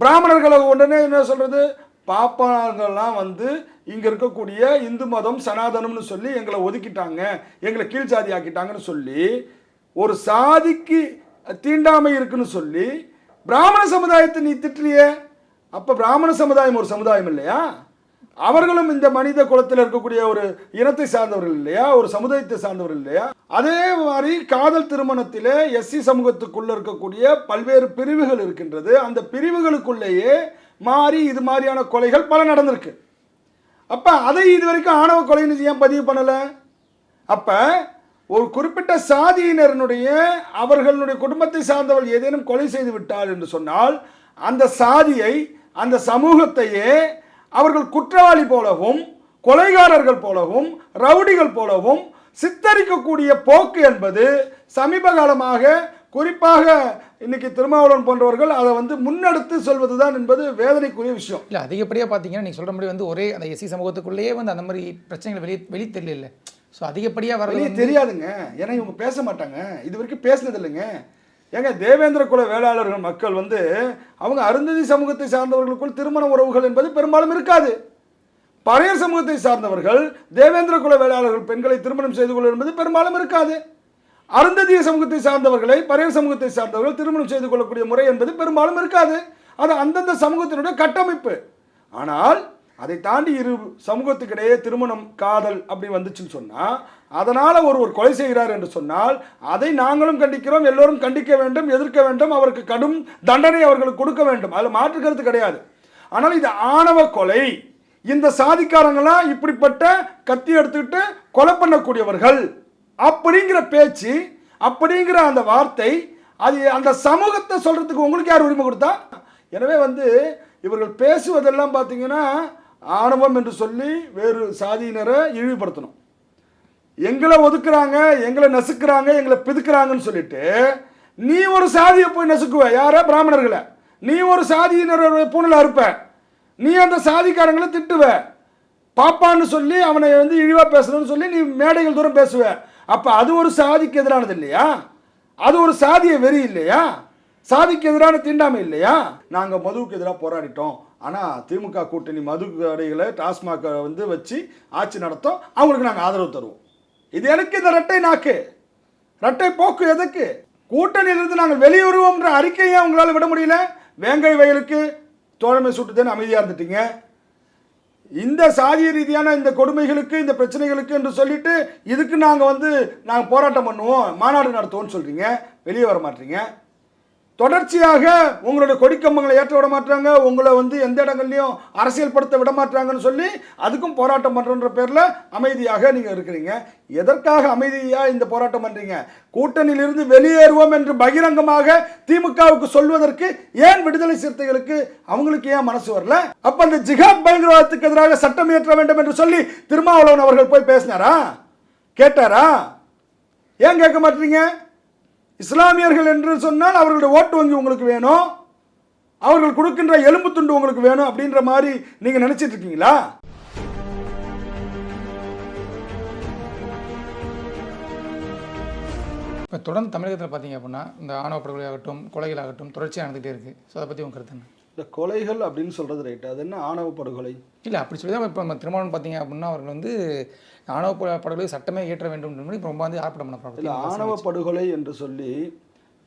பிராமணர்களை உடனே என்ன சொல்கிறது பாப்பார்கள்லாம் வந்து இங்கே இருக்கக்கூடிய இந்து மதம் சனாதனம்னு சொல்லி எங்களை ஒதுக்கிட்டாங்க. எங்களை கீழ் சாதி ஆக்கிட்டாங்கன்னு சொல்லி ஒரு சாதிக்கு தீண்டாமை இருக்குன்னு சொல்லி பிராமண சமுதாயத்தை நீ திட்டுறியே அப்போ பிராமண சமுதாயம் ஒரு சமுதாயம் இல்லையா? அவர்களும் இந்த மனித குலத்தில் இருக்கக்கூடிய ஒரு இனத்தை சார்ந்தவர்கள் இல்லையா? ஒரு சமுதாயத்தை சார்ந்தவர்கள் இல்லையா? அதே மாதிரி காதல் திருமணத்திலே எஸ்சி சமூகத்துக்குள்ள இருக்கக்கூடிய பல்வேறு பிரிவுகள் இருக்கின்றது. அந்த பிரிவுகளுக்குள்ளேயே மாறி இது மாதிரியான கொலைகள் பல நடந்திருக்கு. அப்போ அதை இது வரைக்கும் ஆணவ கொலைன்னு ஏன் பதிவு பண்ணலை? அப்போ ஒரு குறிப்பிட்ட சாதியினருடைய அவர்களுடைய குடும்பத்தை சார்ந்தவர்கள் ஏதேனும் கொலை செய்து விட்டார் என்று சொன்னால் அந்த சாதியை அந்த சமூகத்தையே அவர்கள் குற்றவாளி போலவும் கொலைகாரர்கள் போலவும் ரவுடிகள் போலவும் சித்தரிக்கக்கூடிய போக்கு என்பது சமீப காலமாக குறிப்பாக இன்னைக்கு திருமாவளவன் போன்றவர்கள் அதை வந்து முன்னெடுத்து சொல்வதுதான் என்பது வேதனைக்குரிய விஷயம். இல்லை அதிகப்படியாக பார்த்தீங்கன்னா நீங்கள் சொல்கிற மாதிரி வந்து ஒரே அந்த எஸ்சி சமூகத்துக்குள்ளேயே வந்து அந்த மாதிரி பிரச்சனைகள் வெளியே வெளி தெரியல ஸோ அதிகப்படியாக வந்து தெரியாதுங்க. ஏன்னா இவங்க பேச மாட்டாங்க. இது வரைக்கும் பேசினது இல்லைங்க ஏங்க தேவேந்திர குல வேளாளர்கள் மக்கள் வந்து அவங்க அருந்ததி சமூகத்தை சார்ந்தவர்களுக்குள் திருமண உறவுகள் என்பது பெரும்பாலும் இருக்காது. பறையர் சமூகத்தை சார்ந்தவர்கள் தேவேந்திர குல வேளாளர்கள் பெண்களை திருமணம் செய்து கொள்ள என்பது பெரும்பாலும் இருக்காது. அருந்ததிய சமூகத்தை சார்ந்தவர்களை பறையர் சமூகத்தை சார்ந்தவர்கள் திருமணம் செய்து கொள்ளக்கூடிய முறை என்பது பெரும்பாலும் இருக்காது. அது அந்தந்த சமூகத்தினுடைய கட்டமைப்பு. ஆனால் அதை தாண்டி இரு சமூகத்துக்கிடையே திருமணம் காதல் அப்படி வந்துச்சுன்னு சொன்னால் அதனால் ஒருவர் கொலை செய்கிறார் என்று சொன்னால் அதை நாங்களும் கண்டிக்கிறோம் எல்லோரும் கண்டிக்க வேண்டும் எதிர்க்க வேண்டும் அவருக்கு கடும் தண்டனை அவர்களுக்கு கொடுக்க வேண்டும். அதில் மாற்று கருத்து கிடையாது. ஆனால் இது ஆணவ கொலை. இந்த சாதிக்காரங்களாம் இப்படிப்பட்ட கத்தி எடுத்துக்கிட்டு கொலை பண்ணக்கூடியவர்கள். அப்படிங்கிற பேச்சு அப்படிங்கிற அந்த வார்த்தை அது அந்த சமூகத்தை சொல்கிறதுக்கு உங்களுக்கு யார் உரிமை கொடுத்தா? எனவே வந்து இவர்கள் பேசுவதெல்லாம் பார்த்தீங்கன்னா ஆணவம் என்று சொல்லி வேறு சாதியினரை இழிவுபடுத்தணும். எங்களை ஒதுக்குறாங்க எங்களை நசுக்குறாங்க எங்களை பிதுக்குறாங்கன்னு சொல்லிட்டு நீ ஒரு சாதியை போய் நசுக்குவ. யார? பிராமணர்களை. நீ ஒரு சாதியினர் பூனில் அறுப்ப. நீ அந்த சாதிக்காரங்களை திட்டுவ. பாப்பான்னு சொல்லி அவனை வந்து இழிவாக பேசுறன்னு சொல்லி நீ மேடைகள் தூரம் பேசுவ. அப்போ அது ஒரு சாதிக்கு எதிரானது இல்லையா? அது ஒரு சாதிய வெறி இல்லையா? சாதிக்கு எதிரான தீண்டாமை இல்லையா? நாங்கள் மதுவுக்கு எதிராக போராடிட்டோம். ஆனால் திமுக கூட்டணி மது கடைகளை டாஸ்மாக வந்து வச்சு ஆட்சி நடத்தோம். அவங்களுக்கு நாங்கள் ஆதரவு தருவோம். இது எனக்கு இந்த ரெட்டை நாக்கு? ரெட்டை போக்கு எதுக்கு? கூட்டணியிலிருந்து நாங்கள் வெளியுறுவோம்ன்ற அறிக்கையை உங்களால் விட முடியல. வேங்கை வயலுக்கு தோழமை சுட்டுதேன்னு அமைதியாக இருந்துட்டீங்க. இந்த சாதிய ரீதியான இந்த கொடுமைகளுக்கு இந்த பிரச்சனைகளுக்கு என்று சொல்லிட்டு இதுக்கு நாங்கள் வந்து நாங்கள் போராட்டம் பண்ணுவோம் மாநாடு நடத்துவோம்னு சொல்கிறீங்க வெளியே வர மாட்டீங்க. தொடர்ச்சியாக உங்களோட கொடிக்கம்பங்களை ஏற்ற விட மாட்டாங்க உங்களை வந்து எந்த இடங்கள்லையும் அரசியல் படுத்த விட மாட்டாங்கன்னு சொல்லி அதுக்கும் போராட்டம் பண்ணுறன்ற பேரில் அமைதியாக நீங்கள் இருக்கிறீங்க. எதற்காக அமைதியாக இந்த போராட்டம் பண்ணுறீங்க கூட்டணியிலிருந்து வெளியேறுவோம் என்று பகிரங்கமாக திமுகவுக்கு சொல்வதற்கு ஏன் விடுதலை சிறுத்தைகளுக்கு அவங்களுக்கு ஏன் மனசு வரல? அப்போ அந்த ஜிகாத் பயங்கரவாதத்துக்கு எதிராக சட்டம் இயற்ற வேண்டும் என்று சொல்லி திருமாவளவன் அவர்கள் போய் பேசினாரா? கேட்டாரா? ஏன் கேட்க மாட்டீங்க? இஸ்லாமியர்கள் என்று சொன்னால் அவர்களுடைய ஓட்டு வங்கி உங்களுக்கு வேணும். அவர்கள் கொடுக்கின்ற எலும்பு துண்டு உங்களுக்கு வேணும் அப்படின்ற மாதிரி நீங்க நினைச்சிட்டு இருக்கீங்களா? இப்போ தொடர்ந்து தமிழகத்தில் பார்த்தீங்க அப்படின்னா இந்த ஆணவ படுகொலை ஆகட்டும் கொலைகள் ஆகட்டும் தொடர்ச்சியாக நடந்துகிட்டே இருக்குது ஸோ அதை பற்றி உங்க கருத்து என்ன? இந்த கொலைகள் அப்படின்னு சொல்றது ரைட் அது என்ன ஆணவ படுகொலை? இல்லை அப்படி சொல்லி தான் இப்போ நம்ம திருமணம் பார்த்தீங்க அப்படின்னா அவர்கள் வந்து ஆணவ படுகொலை சட்டமே ஏற்ற வேண்டும் இப்போ ரொம்ப வந்து ஆர்ப்பாட்டம் பண்ண இல்லை ஆணவ படுகொலை என்று சொல்லி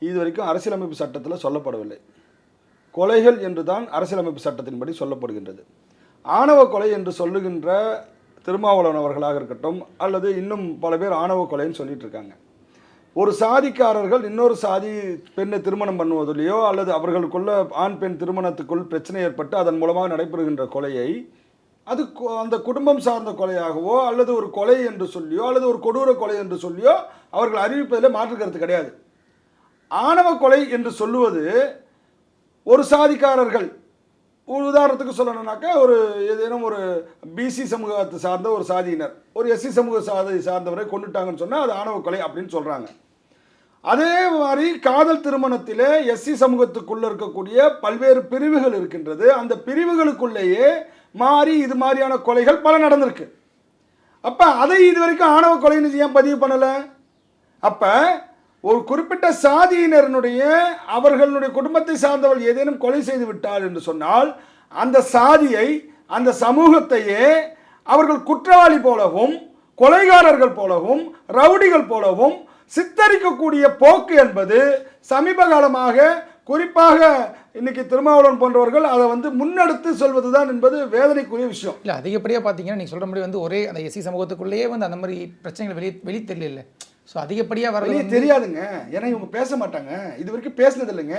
இது வரைக்கும் அரசியலமைப்பு சட்டத்தில் சொல்லப்படவில்லை. கொலைகள் என்று தான் அரசியலமைப்பு சட்டத்தின்படி சொல்லப்படுகின்றது. ஆணவ கொலை என்று சொல்லுகின்ற திருமாவளவன் அவர்களாக இருக்கட்டும் அல்லது இன்னும் பல பேர் ஆணவ கொலைன்னு சொல்லிட்டு இருக்காங்க. ஒரு சாதிக்காரர்கள் இன்னொரு சாதி பெண்ணை திருமணம் பண்ணுவதிலேயோ அல்லது அவர்களுக்குள்ள ஆண் பெண் திருமணத்துக்குள் பிரச்சனை ஏற்பட்டு அதன் மூலமாக நடைபெறுகின்ற கொலையை அது அந்த குடும்பம் சார்ந்த கொலையாகவோ அல்லது ஒரு கொலை என்று சொல்லியோ அல்லது ஒரு கொடூர கொலை என்று சொல்லியோ அவர்கள் அறிவிப்பதில் மாற்று கருத்து கிடையாது. ஆணவ கொலை என்று சொல்லுவது ஒரு சாதிக்காரர்கள் ஒரு உதாரணத்துக்கு சொல்லணும்னாக்கா ஒரு ஏதேனும் ஒரு பிசி சமூகத்தை சார்ந்த ஒரு சாதியினர் ஒரு எஸ்சி சமூக சாதி சார்ந்தவரை கொண்டுட்டாங்கன்னு சொன்னால் அது ஆணவ கொலை அப்படின்னு சொல்கிறாங்க அதே மாதிரி காதல் திருமணத்திலே எஸ்சி சமூகத்துக்குள்ள இருக்கக்கூடிய பல்வேறு பிரிவுகள் இருக்கின்றது. அந்த பிரிவுகளுக்குள்ளேயே மாறி இது மாதிரியான கொலைகள் பல நடந்திருக்கு. அப்போ அதை இது வரைக்கும் ஆணவ கொலைன்னு ஏன் பதிவு பண்ணலை? அப்போ ஒரு குறிப்பிட்ட சாதியினருடைய அவர்களுடைய குடும்பத்தை சார்ந்தவர்கள் ஏதேனும் கொலை செய்து விட்டார் என்று சொன்னால் அந்த சாதியை அந்த சமூகத்தையே அவர்கள் குற்றவாளி போலவும் கொலைகாரர்கள் போலவும் ரவுடிகள் போலவும் சித்தரிக்கக்கூடிய போக்கு என்பது சமீப காலமாக குறிப்பாக இன்னைக்கு திருமாவளவன் போன்றவர்கள் அதை வந்து முன்னெடுத்து சொல்வதுதான் என்பது வேதனைக்குரிய விஷயம். இல்லை அதிகப்படியாக பார்த்தீங்கன்னா நீங்கள் சொல்கிற மாதிரி வந்து ஒரே அந்த எஸ்சி சமூகத்துக்குள்ளேயே வந்து அந்த மாதிரி பிரச்சனைகள் வெளியே வெளி தெரியல ஸோ அதிகப்படியாக வந்து தெரியாதுங்க. ஏன்னா இவங்க பேச மாட்டாங்க. இது வரைக்கும் பேசினது இல்லைங்க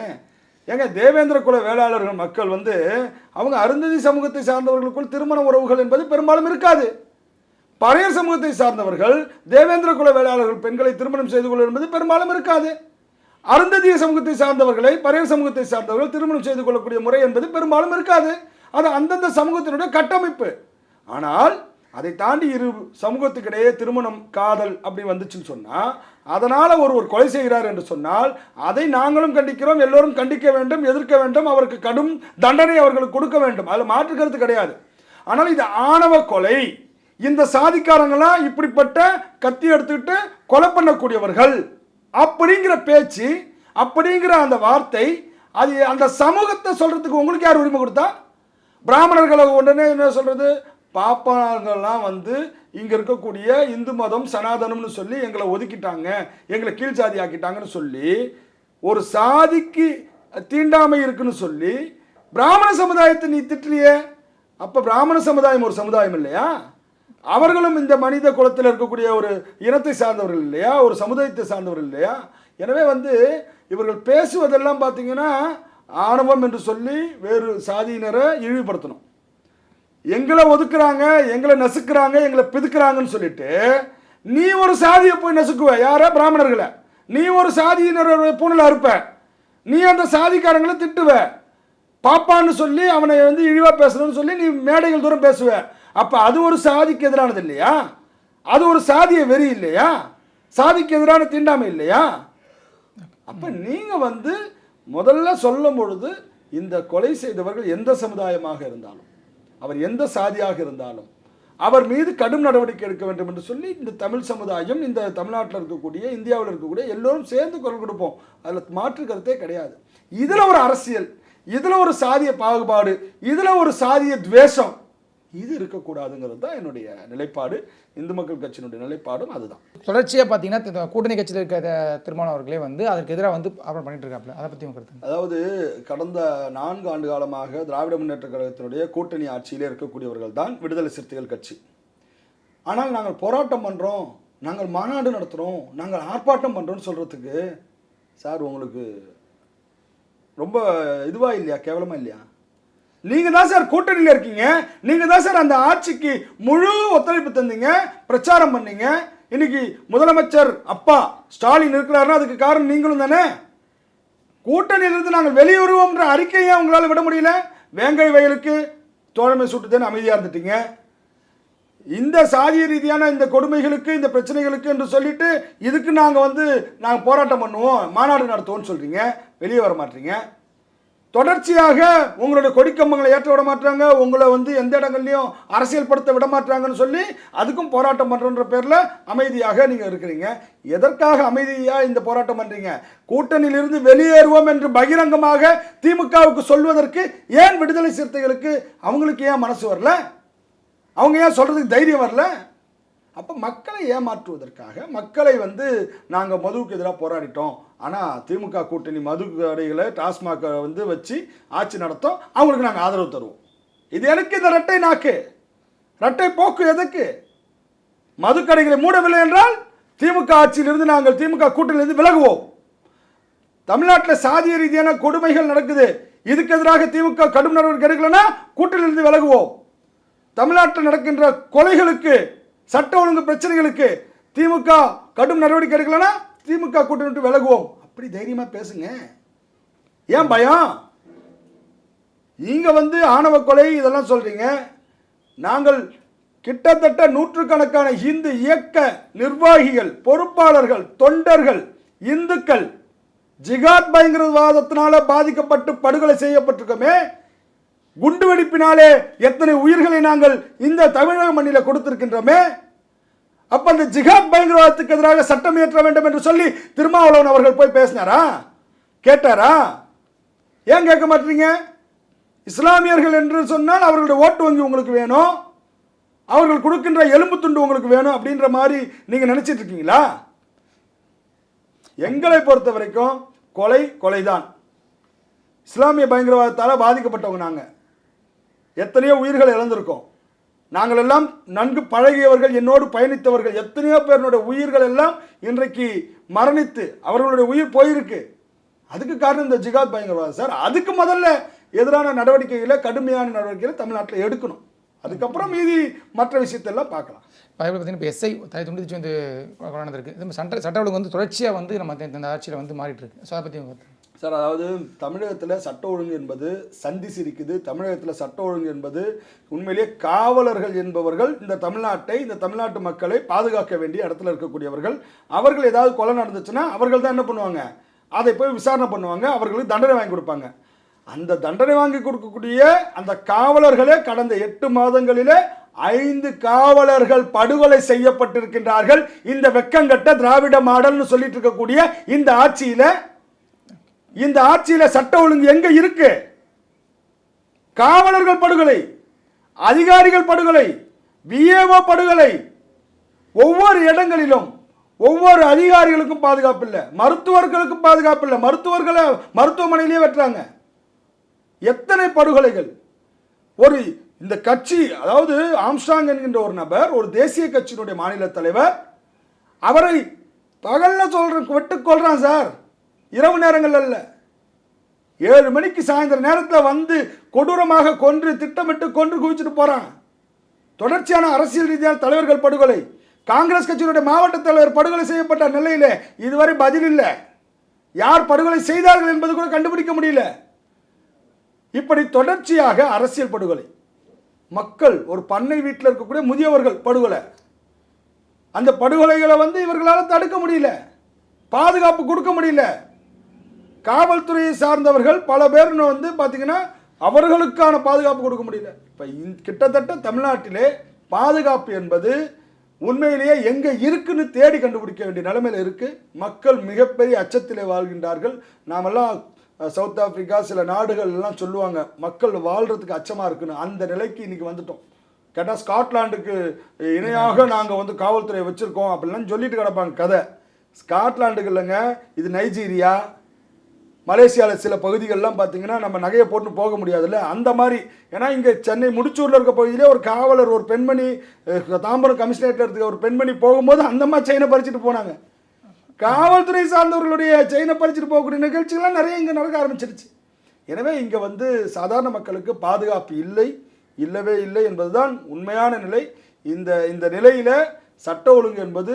ஏங்க தேவேந்திர குல வேளாளர்கள் மக்கள் வந்து அவங்க அருந்ததி சமூகத்தை சார்ந்தவர்களுக்குள் திருமண உறவுகள் என்பது பெரும்பாலும் இருக்காது. பறையர் சமூகத்தை சார்ந்தவர்கள் தேவேந்திர குல வேளாளர்கள் பெண்களை திருமணம் செய்து கொள்ள என்பது பெரும்பாலும் இருக்காது. அருந்ததிய சமூகத்தை சார்ந்தவர்களை பறையர் சமூகத்தை சார்ந்தவர்கள் திருமணம் செய்து கொள்ளக்கூடிய முறை என்பது பெரும்பாலும் இருக்காது. அது அந்தந்த சமூகத்தினுடைய கட்டமைப்பு. ஆனால் அதை தாண்டி இரு சமூகத்துக்கிடையே திருமணம் காதல் அப்படி வந்துச்சுன்னு சொன்னால் அதனால் ஒருவர் கொலை செய்கிறார் என்று சொன்னால் அதை நாங்களும் கண்டிக்கிறோம் எல்லோரும் கண்டிக்க வேண்டும் எதிர்க்க வேண்டும் அவருக்கு கடும் தண்டனை அவர்களுக்கு கொடுக்க வேண்டும். அதில் மாற்று கருத்து கிடையாது. ஆனால் இது ஆணவ கொலை. இந்த சாதிக்காரங்களாம் இப்படிப்பட்ட கத்தி எடுத்துக்கிட்டு கொலை பண்ணக்கூடியவர்கள். அப்படிங்கிற பேச்சு அப்படிங்கிற அந்த வார்த்தை அது அந்த சமூகத்தை சொல்கிறதுக்கு உங்களுக்கு யார் உரிமை கொடுத்தா? பிராமணர்களை உடனே என்ன சொல்கிறது பாப்பாங்கள்லாம் வந்து இங்கே இருக்கக்கூடிய இந்து மதம் சனாதனம்னு சொல்லி எங்களை ஒதுக்கிட்டாங்க. எங்களை கீழ் சாதி ஆக்கிட்டாங்கன்னு சொல்லி ஒரு சாதிக்கு தீண்டாமை இருக்குன்னு சொல்லி பிராமண சமுதாயத்தை நீ திட்டலையே? அப்போ பிராமண சமுதாயம் ஒரு சமுதாயம் இல்லையா? அவர்களும் இந்த மனித குலத்தில் இருக்கக்கூடிய ஒரு இனத்தை சார்ந்தவர்கள் இல்லையா? ஒரு சமுதாயத்தை சார்ந்தவர்கள் இல்லையா? எனவே வந்து இவர்கள் பேசுவதெல்லாம் பார்த்தீங்கன்னா ஆணவம் என்று சொல்லி வேறு சாதியினரை இழிவுபடுத்தணும். எங்களை ஒதுக்குறாங்க எங்களை நசுக்குறாங்க எங்களை பிதுக்குறாங்கன்னு சொல்லிட்டு நீ ஒரு சாதியை போய் நசுக்குவ. யார? பிராமணர்களை. நீ ஒரு சாதியினரோட பூணில் அறுப்ப. நீ அந்த சாதிக்காரங்களை திட்டுவ. பாப்பான்னு சொல்லி அவனை வந்து இழிவாக பேசணும்னு சொல்லி நீ மேடைகள் தூரம் பேசுவ. அப்ப அது ஒரு சாதிக்கு எதிரானது இல்லையா? அது ஒரு சாதிய வெறி இல்லையா? சாதிக்கு எதிரான தீண்டாமை இல்லையா? அப்ப நீங்க வந்து முதல்ல சொல்லும் பொழுது இந்த கொலை செய்தவர்கள் எந்த சமுதாயமாக இருந்தாலும் அவர் எந்த சாதியாக இருந்தாலும் அவர் மீது கடும் நடவடிக்கை எடுக்க வேண்டும் என்று சொல்லி இந்த தமிழ் சமுதாயம் இந்த தமிழ்நாட்டில் இருக்கக்கூடிய இந்தியாவில் இருக்கக்கூடிய எல்லோரும் சேர்ந்து குரல் கொடுப்போம். அதில் மாற்று கருத்தே கிடையாது. இதில் ஒரு அரசியல் இதில் ஒரு சாதிய பாகுபாடு இதில் ஒரு சாதிய துவேஷம் இது இருக்கக்கூடாதுங்கிறது தான் என்னுடைய நிலைப்பாடு. இந்து மக்கள் கட்சியினுடைய நிலைப்பாடும் அதுதான். தொடர்ச்சியாக பார்த்தீங்கன்னா கூட்டணி கட்சியில் இருக்க த- திருமாவளவன் அவர்களே வந்து அதற்கு எதிராக வந்து ஆர்ப்பாட்டம் பண்ணிட்டு இருக்காப்புல அதை பற்றி கருத்து? அதாவது கடந்த நான்கு ஆண்டு காலமாக திராவிட முன்னேற்ற கழகத்தினுடைய கூட்டணி ஆட்சியிலே இருக்கக்கூடியவர்கள் தான் விடுதலை சிறுத்தைகள் கட்சி. ஆனால் நாங்கள் போராட்டம் பண்ணுறோம் நாங்கள் மாநாடு நடத்துகிறோம் நாங்கள் ஆர்ப்பாட்டம் பண்ணுறோம்னு சொல்கிறதுக்கு சார் உங்களுக்கு ரொம்ப இதுவா இல்லையா? கேவலமா இல்லையா? நீங்க தான் சார் கூட்டணியில் இருக்கீங்க. நீங்க தான் சார் அந்த ஆட்சிக்கு முழு ஒத்துழைப்பு தந்தீங்க பிரச்சாரம் பண்ணீங்க. இன்னைக்கு முதலமைச்சர் அப்பா ஸ்டாலின் இருக்கிறாருன்னா அதுக்கு காரணம் நீங்களும் தானே? கூட்டணியிலிருந்து நாங்கள் வெளியுறவோம்ன்ற அறிக்கையை உங்களால் விட முடியல. வேங்கை வயலுக்கு தோழமை சுட்டுதேன்னு அமைதியாக இருந்துட்டீங்க. இந்த சாதிய ரீதியான இந்த கொடுமைகளுக்கு இந்த பிரச்சனைகளுக்கு என்று சொல்லிட்டு இதுக்கு நாங்கள் வந்து நாங்கள் போராட்டம் பண்ணுவோம் மாநாடு நடத்துவோம்னு சொல்கிறீங்க வெளியே வர மாட்டீங்க. தொடர்ச்சியாக உங்களோட கொடிக்கம்பங்களை ஏற்ற விட மாட்டாங்க உங்களை வந்து எந்த இடங்கள்லையும் அரசியல் படுத்த விட மாட்டாங்கன்னு சொல்லி அதுக்கும் போராட்டம் பண்ணுறன்ற பேரில் அமைதியாக நீங்கள் இருக்கிறீங்க. எதற்காக அமைதியாக இந்த போராட்டம் பண்ணுறீங்க கூட்டணியிலிருந்து வெளியேறுவோம் என்று பகிரங்கமாக திமுகவுக்கு சொல்வதற்கு ஏன் விடுதலை சிறுத்தைகளுக்கு அவங்களுக்கு ஏன் மனசு வரல? அவங்க ஏன் சொல்கிறதுக்கு தைரியம் வரல? அப்போ மக்களை ஏமாற்றுவதற்காக மக்களை வந்து நாங்கள் மதுவுக்கு எதிராக போராடிட்டோம். ஆனால் திமுக கூட்டணி மது கடைகளை டாஸ்மாக வந்து வச்சு ஆட்சி நடத்தோம். அவங்களுக்கு நாங்கள் ஆதரவு தருவோம். இது எனக்கு இந்த ரெட்டை நாக்கு. ரெட்டை போக்கு எதுக்கு? மதுக்கடைகளை மூடவில்லை என்றால் திமுக ஆட்சியிலிருந்து நாங்கள் திமுக கூட்டணியிலிருந்து விலகுவோம். தமிழ்நாட்டில் சாதிய ரீதியான கொடுமைகள் நடக்குது. இதுக்கு எதிராக திமுக கடும் நடவடிக்கை எடுக்கலன்னா கூட்டணியிலிருந்து விலகுவோம். தமிழ்நாட்டில் நடக்கின்ற கொலைகளுக்கு சட்ட ஒழுங்கு பிரச்சனைகளுக்கு திமுக கடும் நடவடிக்கை எடுக்கலைன்னா திமுக கூட்டணி விட்டு விலகுவோம். அப்படி தைரியமா பேசுங்க. ஏன் பயம்? நீங்க வந்து ஆணவ கொலை இதெல்லாம் சொல்றீங்க. நாங்கள் கிட்டத்தட்ட நூற்றுக்கணக்கான இந்து இயக்க நிர்வாகிகள் பொறுப்பாளர்கள் தொண்டர்கள் இந்துக்கள் ஜிகாத் பயங்கரவாதத்தினால பாதிக்கப்பட்டு படுகொலை செய்யப்பட்டிருக்கோமே. குண்டுவெடிப்பினாலே எத்தனை உயிர்களை நாங்கள் இந்த தமிழக மண்ணில் கொடுத்திருக்கின்றோமே? அப்ப அந்த ஜிகாத் பயங்கரவாதத்துக்கு எதிராக சட்டம் இயற்ற வேண்டும் என்று சொல்லி திருமாவளவன் அவர்கள் போய் பேசினாரா? கேட்டாரா? ஏன் கேட்க மாட்டீங்க? இஸ்லாமியர்கள் என்று சொன்னால் அவர்களுடைய ஓட்டு வங்கி உங்களுக்கு வேணும். அவர்கள் கொடுக்கின்ற எலும்பு துண்டு உங்களுக்கு வேணும் அப்படின்ற மாதிரி நீங்க நினைச்சிட்டு இருக்கீங்களா? எங்களை பொறுத்த வரைக்கும் கொலை கொலைதான். இஸ்லாமிய பயங்கரவாதத்தால் பாதிக்கப்பட்டவங்க நாங்கள் எத்தனையோ உயிர்களை இழந்திருக்கோம். நாங்கள் எல்லாம் நன்கு பழகியவர்கள் என்னோடு பயணித்தவர்கள் எத்தனையோ பேருடைய உயிர்கள் எல்லாம் இன்றைக்கு மரணித்து அவர்களுடைய உயிர் போயிருக்கு. அதுக்கு காரணம் இந்த ஜிகாத் பயங்கரவாதம். சார் அதுக்கு முதல்ல எதிரான நடவடிக்கைகளை கடுமையான நடவடிக்கைகளை தமிழ்நாட்டில் எடுக்கணும். அதுக்கப்புறம் மீதி மற்ற விஷயத்தெல்லாம் பார்க்கலாம். பைபிள் பார்த்தீங்கன்னா இப்போ எஸ்ஐ தலை துண்டிச்சு வந்து கொண்டாந்துருக்கு இது சட்ட சட்ட ஒழுங்கு வந்து தொடர்ச்சியாக வந்து நம்ம இந்த- இந்த ஆட்சியில் வந்து மாறிட்டு இருக்கு. ஸோ அதை பற்றி சார் அதாவது தமிழகத்தில் சட்ட ஒழுங்கு என்பது சந்தி சிரிக்குது. தமிழகத்தில் சட்ட ஒழுங்கு என்பது உண்மையிலேயே காவலர்கள் என்பவர்கள் இந்த தமிழ்நாட்டை இந்த தமிழ்நாட்டு மக்களை பாதுகாக்க வேண்டிய இடத்துல இருக்கக்கூடியவர்கள். அவர்கள் ஏதாவது கொலை நடந்துச்சுன்னா அவர்கள் தான் என்ன பண்ணுவாங்க? அதை போய் விசாரணை பண்ணுவாங்க. அவர்களுக்கு தண்டனை வாங்கி கொடுப்பாங்க. அந்த தண்டனை வாங்கி கொடுக்கக்கூடிய அந்த காவலர்களே கடந்த எட்டு மாதங்களிலே ஐந்து காவலர்கள் படுகொலை செய்யப்பட்டிருக்கின்றார்கள். இந்த வெக்கங்கட்ட திராவிட மாடல்னு சொல்லிட்டு இருக்கக்கூடிய இந்த ஆட்சியில இந்த ஆட்சியில் சட்ட ஒழுங்கு எங்க இருக்கு? காவலர்கள் படுகொலை அதிகாரிகள் படுகொலை விஏஓ படுகொலை. ஒவ்வொரு இடங்களிலும் ஒவ்வொரு அதிகாரிகளுக்கும் பாதுகாப்பு இல்லை. மருத்துவர்களுக்கும் பாதுகாப்பு இல்லை. மருத்துவர்களை மருத்துவமனையிலேயே வெட்டுறாங்க. எத்தனை படுகொலைகள்? ஒரு இந்த கட்சி அதாவது ஆம்ஸ்டாங் என்கின்ற ஒரு நபர் ஒரு தேசிய கட்சியினுடைய மாநில தலைவர் அவரை பகல்ல சொல்ற வெட்டு கொள்றான் சார். இரவு நேரங்கள் அல்ல. ஏழு மணிக்கு சாயந்தர நேரத்தில் வந்து கொடூரமாக கொன்று திட்டமிட்டு கொன்று குவிச்சிட்டு போகிறான் தொடர்ச்சியான அரசியல் ரீதியான தலைவர்கள் படுகொலை. காங்கிரஸ் கட்சியினுடைய மாவட்ட தலைவர் படுகொலை செய்யப்பட்ட நிலையில் இதுவரை பதில் இல்லை. யார் படுகொலை செய்தார்கள் என்பது கூட கண்டுபிடிக்க முடியல. இப்படி தொடர்ச்சியாக அரசியல் படுகொலை. மக்கள் ஒரு பண்ணை வீட்டில் இருக்கக்கூடிய முதியவர்கள் படுகொலை. அந்த படுகொலைகளை வந்து இவர்களால் தடுக்க முடியல. பாதுகாப்பு கொடுக்க முடியல. காவல்துறையை சார்ந்தவர்கள் பல பேர் வந்து பார்த்தீங்கன்னா அவர்களுக்கான பாதுகாப்பு கொடுக்க முடியல. இப்போ கிட்டத்தட்ட தமிழ்நாட்டிலே பாதுகாப்பு என்பது உண்மையிலேயே எங்கே இருக்குன்னு தேடி கண்டுபிடிக்க வேண்டிய நிலைமையில் இருக்கு. மக்கள் மிகப்பெரிய அச்சத்திலே வாழ்கின்றார்கள். நாமெல்லாம் சவுத் ஆஃப்ரிக்கா சில நாடுகள் எல்லாம் சொல்லுவாங்க மக்கள் வாழ்கிறதுக்கு அச்சமாக இருக்குன்னு. அந்த நிலைக்கு இன்றைக்கி வந்துட்டோம். கேட்டால் ஸ்காட்லாண்டுக்கு இணையாக நாங்கள் வந்து காவல்துறை வச்சுருக்கோம் அப்படிலாம் சொல்லிட்டு கிடப்பாங்க கதை. ஸ்காட்லாண்டுக்கு இல்லைங்க இது நைஜீரியா மலேசியாவில் சில பகுதிகளெலாம் பார்த்தீங்கன்னா நம்ம நகையை போட்டு போக முடியாதுல்ல? அந்த மாதிரி ஏன்னா இங்கே சென்னை முடிச்சூரில் இருக்க பகுதியிலே ஒரு காவலர் ஒரு பெண்மணி தாம்பரம் கமிஷனரேட்டில் இருக்க ஒரு பெண்மணி போகும்போது அந்த மாதிரி செயினை பறிச்சுட்டு போனாங்க. காவல்துறை சார்ந்தவர்களுடைய செயினை பறிச்சுட்டு போகக்கூடிய நிகழ்ச்சிகள்லாம் நிறைய இங்கே நடக்க ஆரம்பிச்சிருச்சு. எனவே இங்கே வந்து சாதாரண மக்களுக்கு பாதுகாப்பு இல்லை இல்லவே இல்லை என்பதுதான் உண்மையான நிலை. இந்த இந்த நிலையில் சட்ட ஒழுங்கு என்பது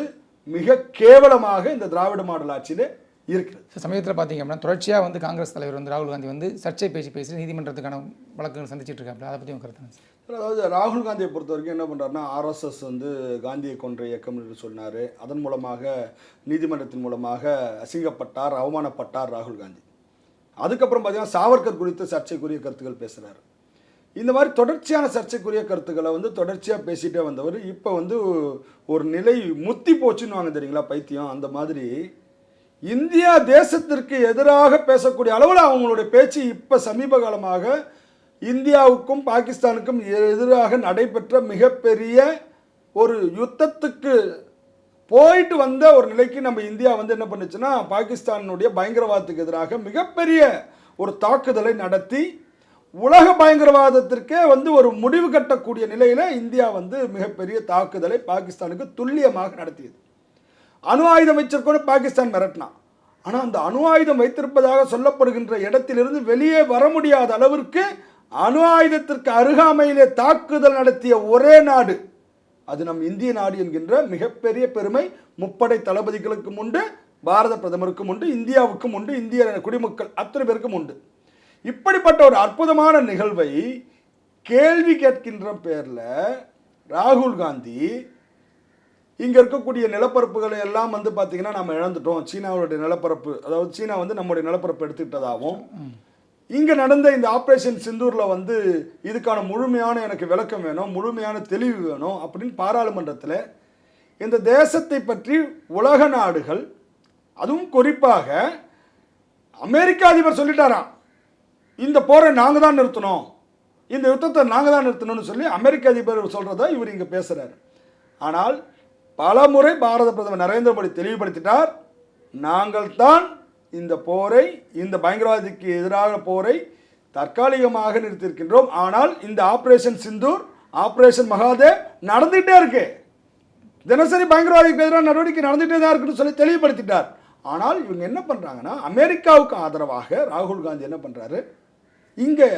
மிக கேவலமாக இந்த திராவிட மாடல் ஆட்சியிலே இருக்கிறது சமீபத்தில் பார்த்தீங்க அப்படின்னா தொடர்ச்சியாக வந்து காங்கிரஸ் தலைவர் வந்து ராகுல் காந்தி வந்து சர்ச்சை பேசி பேசி நீதிமன்றத்துக்கான வழக்குகள் சந்திச்சிட்டு இருக்காங்க அதை பற்றி உங்க கருத்து சார்? அதாவது ராகுல் காந்தியை பொறுத்த வரைக்கும் என்ன பண்ணுறாருன்னா ஆர்எஸ்எஸ் வந்து காந்தியை கொன்ற இயக்கம் என்று சொன்னார். அதன் மூலமாக நீதிமன்றத்தின் மூலமாக அசிங்கப்பட்டார் அவமானப்பட்டார் ராகுல் காந்தி. அதுக்கப்புறம் பார்த்தீங்கன்னா சாவர்கர் குறித்து சர்ச்சைக்குரிய கருத்துக்கள் பேசுகிறார் இந்த மாதிரி தொடர்ச்சியான சர்ச்சைக்குரிய கருத்துக்களை வந்து தொடர்ச்சியாக பேசிட்டே வந்தவர் இப்போ வந்து ஒரு நிலை முத்தி போச்சுன்னு வாங்க தெரியுங்களா பைத்தியம். அந்த மாதிரி இந்தியா தேசத்திற்கு எதிராக பேசக்கூடிய அளவில் அவங்களுடைய பேச்சு இப்போ சமீப காலமாக இந்தியாவுக்கும் பாகிஸ்தானுக்கும் எதிராக நடைபெற்ற மிகப்பெரிய ஒரு யுத்தத்துக்கு போயிட்டு வந்த ஒரு நிலைக்கு நம்ம இந்தியா வந்து என்ன பண்ணுச்சுன்னா பாகிஸ்தானுடைய பயங்கரவாதத்துக்கு எதிராக மிகப்பெரிய ஒரு தாக்குதலை நடத்தி உலக பயங்கரவாதத்திற்கே வந்து ஒரு முடிவு கட்டக்கூடிய நிலையில் இந்தியா வந்து மிகப்பெரிய தாக்குதலை பாகிஸ்தானுக்கு துல்லியமாக நடத்தியது. அணு ஆயுதம் வச்சிருக்கோன்னு பாகிஸ்தான் மிரட்டினான் ஆனால் அந்த அணு ஆயுதம் வைத்திருப்பதாக சொல்லப்படுகின்ற இடத்திலிருந்து வெளியே வர முடியாத அளவிற்கு அணு ஆயுதத்திற்கு அருகாமையிலே தாக்குதல் நடத்திய ஒரே நாடு. அது நம் இந்திய நாடு என்கின்ற மிகப்பெரிய பெருமை முப்படை தளபதிகளுக்கும் உண்டு பாரத பிரதமருக்கும் உண்டு இந்தியாவுக்கும் உண்டு இந்திய குடிமக்கள் அத்தனை பேருக்கும் உண்டு. இப்படிப்பட்ட ஒரு அற்புதமான நிகழ்வை கேள்வி கேட்கின்ற பேரில் ராகுல் காந்தி இங்கே இருக்கக்கூடிய நிலப்பரப்புகளை எல்லாம் வந்து பார்த்தீங்கன்னா நம்ம இழந்துட்டோம். சீனாவுடைய நிலப்பரப்பு அதாவது சீனா வந்து நம்முடைய நிலப்பரப்பு எடுத்துக்கிட்டதாகவும் இங்கே நடந்த இந்த ஆப்ரேஷன் சிந்தூரில் வந்து இதுக்கான முழுமையான எனக்கு விளக்கம் வேணும் முழுமையான தெளிவு வேணும் அப்படின்னு பாராளுமன்றத்தில் இந்த தேசத்தை பற்றி உலக நாடுகள் அதுவும் குறிப்பாக அமெரிக்க அதிபர் சொல்லிட்டாராம் இந்த போரை நாங்கள் தான் நிறுத்தணும் இந்த யுத்தத்தை நாங்கள் தான் நிறுத்தணும்னு சொல்லி அமெரிக்க அதிபர் சொல்கிறத இவர் இங்கே பேசுகிறார் ஆனால் பல முறை பாரத பிரதமர் நரேந்திர மோடி தெளிவுபடுத்திட்டார். நாங்கள் தான் இந்த போரை இந்த பயங்கரவாதிக்கு எதிரான போரை தற்காலிகமாக நிறுத்தியிருக்கின்றோம். ஆனால் இந்த ஆப்ரேஷன் சிந்தூர் ஆப்ரேஷன் மகாதேவ் நடந்துகிட்டே இருக்கு. தினசரி பயங்கரவாதிக்கு எதிரான நடவடிக்கை நடந்துகிட்டே தான் இருக்குன்னு சொல்லி தெளிவுபடுத்திட்டார். ஆனால் இவங்க என்ன பண்ணுறாங்கன்னா அமெரிக்காவுக்கு ஆதரவாக ராகுல் காந்தி என்ன பண்ணுறாரு இங்கே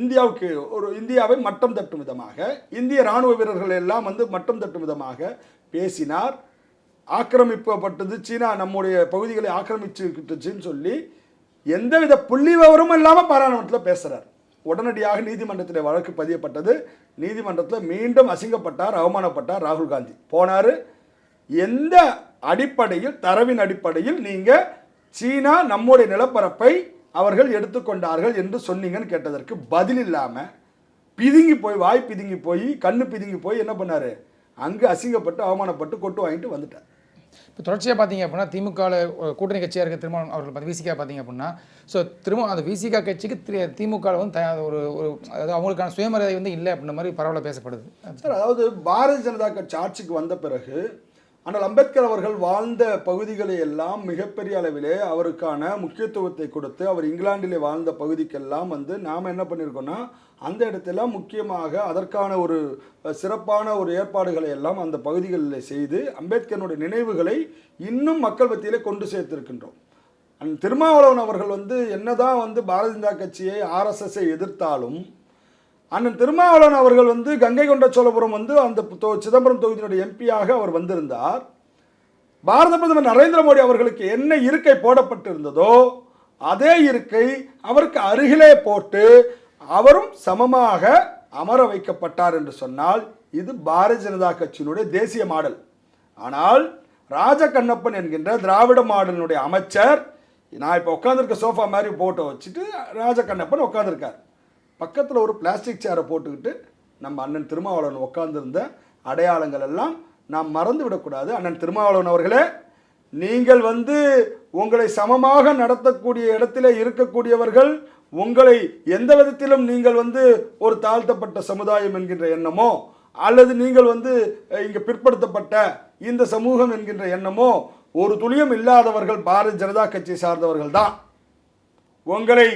இந்தியாவுக்கு ஒரு இந்தியாவை மட்டம் தட்டும் விதமாக இந்திய ராணுவ வீரர்கள் எல்லாம் வந்து மட்டம் தட்டும் விதமாக பேசினார். ஆக்கிரமிப்பப்பட்டது சீனா நம்முடைய பகுதிகளை ஆக்கிரமிச்சுக்கிட்டுச்சுன்னு சொல்லி எந்தவித புள்ளி விவரமும் இல்லாமல் பாராளுமன்றத்தில் பேசுகிறார் உடனடியாக நீதிமன்றத்தில் வழக்கு பதியப்பட்டது. நீதிமன்றத்தில் மீண்டும் அசிங்கப்பட்டார் அவமானப்பட்டார் ராகுல் காந்தி. போனார். எந்த அடிப்படையில் தரவின் அடிப்படையில் நீங்கள் சீனா நம்முடைய நிலப்பரப்பை அவர்கள் எடுத்துக்கொண்டார்கள் என்று சொன்னீங்கன்னு கேட்டதற்கு பதில் இல்லாமல் பிதுங்கி போய் வாய் பிதுங்கி போய் கண்ணு பிதுங்கி போய் என்ன பண்ணாரு? அங்கே அசிங்கப்பட்டு அவமானப்பட்டு கொட்டு வாங்கிட்டு வந்துட்டார். இப்போ தொடர்ச்சியாக பார்த்தீங்க அப்படின்னா திமுகவில் கூட்டணி கட்சியாக இருக்க திருமாவளவன் அவர்கள் பார்த்து விசிகா பார்த்தீங்க அப்படின்னா ஸோ திரும்ப அந்த விசிகா கட்சிக்கு திரு- திமுக வந்து ஒரு ஒரு அதாவது அவங்களுக்கான சுயமரியாதை வந்து இல்லை அப்படின்ற மாதிரி பரவலாக பேசப்படுது. சார் அதாவது பாரதிய ஜனதா கட்சி ஆட்சிக்கு வந்த பிறகு ஆனால் அம்பேத்கர் அவர்கள் வாழ்ந்த பகுதிகளை எல்லாம் மிகப்பெரிய அளவிலே அவருக்கான முக்கியத்துவத்தை கொடுத்து அவர் இங்கிலாந்திலே வாழ்ந்த பகுதிக்கெல்லாம் வந்து நாம் என்ன பண்ணியிருக்கோம்னா அந்த இடத்துல முக்கியமாக அதற்கான ஒரு சிறப்பான ஒரு ஏற்பாடுகளை எல்லாம் அந்த பகுதிகளில் செய்து அம்பேத்கரனுடைய நினைவுகளை இன்னும் மக்கள் மத்தியிலே கொண்டு சேர்த்திருக்கின்றோம். அண்ட் திருமாவளவன் அவர்கள் வந்து என்னதான் வந்து பாரதிய ஜனதா கட்சியை ஆர்எஸ்எஸ்ஸை எதிர்த்தாலும் அண்ணன் திருமாவளவன் அவர்கள் வந்து கங்கை கொண்ட சோழபுரம் வந்து அந்த தொ- சிதம்பரம் தொகுதியினுடைய எம்பியாக அவர் வந்திருந்தார். பாரத பிரதமர் நரேந்திர மோடி அவர்களுக்கு என்ன இருக்கை போடப்பட்டிருந்ததோ அதே இருக்கை அவருக்கு அருகிலே போட்டு அவரும் சமமாக அமர வைக்கப்பட்டார் என்று சொன்னால் இது பாரதிய ஜனதா கட்சியினுடைய தேசிய மாடல். ஆனால் ராஜ கண்ணப்பன் என்கின்ற திராவிட மாடலினுடைய அமைச்சர் நான் இப்போ உட்காந்துருக்க சோஃபா மாதிரி போட்டோ வச்சுட்டு ராஜ கண்ணப்பன் உட்காந்துருக்கார் பக்கத்தில் ஒரு பிளாஸ்டிக் சேரை போட்டுக்கிட்டு நம்ம அண்ணன் திருமாவளவன் உட்கார்ந்துருந்த அடையாளங்கள் எல்லாம் நாம் மறந்து விடக்கூடாது. அண்ணன் திருமாவளவன் அவர்களே நீங்கள் வந்து உங்களை சமமாக நடத்தக்கூடிய இடத்துல இருக்கக்கூடியவர்கள் உங்களை எந்த விதத்திலும் நீங்கள் வந்து ஒரு தாழ்த்தப்பட்ட சமுதாயம் என்கின்ற எண்ணமோ அல்லது நீங்கள் வந்து இங்கே பிற்படுத்தப்பட்ட இந்த சமூகம் என்கின்ற எண்ணமோ ஒரு துளியம் இல்லாதவர்கள் பாரதிய ஜனதா கட்சியை சார்ந்தவர்கள் தான். உங்களை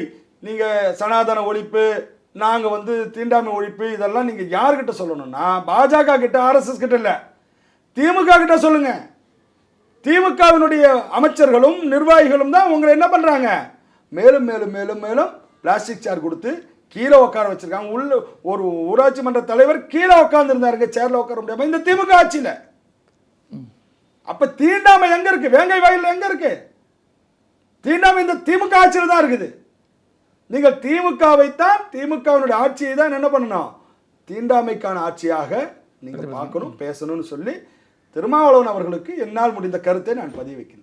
நீங்கள் சனாதன ஒழிப்பு நாங்கள் வந்து தீண்டாமை ஒழிப்பு இதெல்லாம் நீங்கள் யார்கிட்ட சொல்லணும்னா பாஜக கிட்ட ஆர்எஸ்எஸ் கிட்ட இல்லை. திமுக கிட்ட சொல்லுங்க. திமுகவினுடைய அமைச்சர்களும் நிர்வாகிகளும் தான் உங்களை என்ன பண்ணுறாங்க மேலும் மேலும் மேலும் மேலும் பிளாஸ்டிக் சேர் கொடுத்து கீழே உட்கார வச்சுருக்காங்க. உள்ள ஒரு ஊராட்சி மன்ற தலைவர் கீழே உட்காந்துருந்தாருங்க சேரில் உட்கார முடியாம. இந்த திமுக ஆட்சியில். அப்போ தீண்டாமை எங்கே இருக்குது வேங்கை வாயில் எங்கே இருக்குது தீண்டாமை இந்த திமுக ஆட்சியில் தான் இருக்குது. நீங்கள் திமுகவை தான் திமுகவினுடைய ஆட்சியை தான் என்ன பண்ணணும்? தீண்டாமைக்கான ஆட்சியாக நீங்கள் பார்க்கணும் பேசணும்னு சொல்லி திருமாவளவன் அவர்களுக்கு என்னால் முடிந்த கருத்தை நான் பதிவு வைக்கின்றேன்.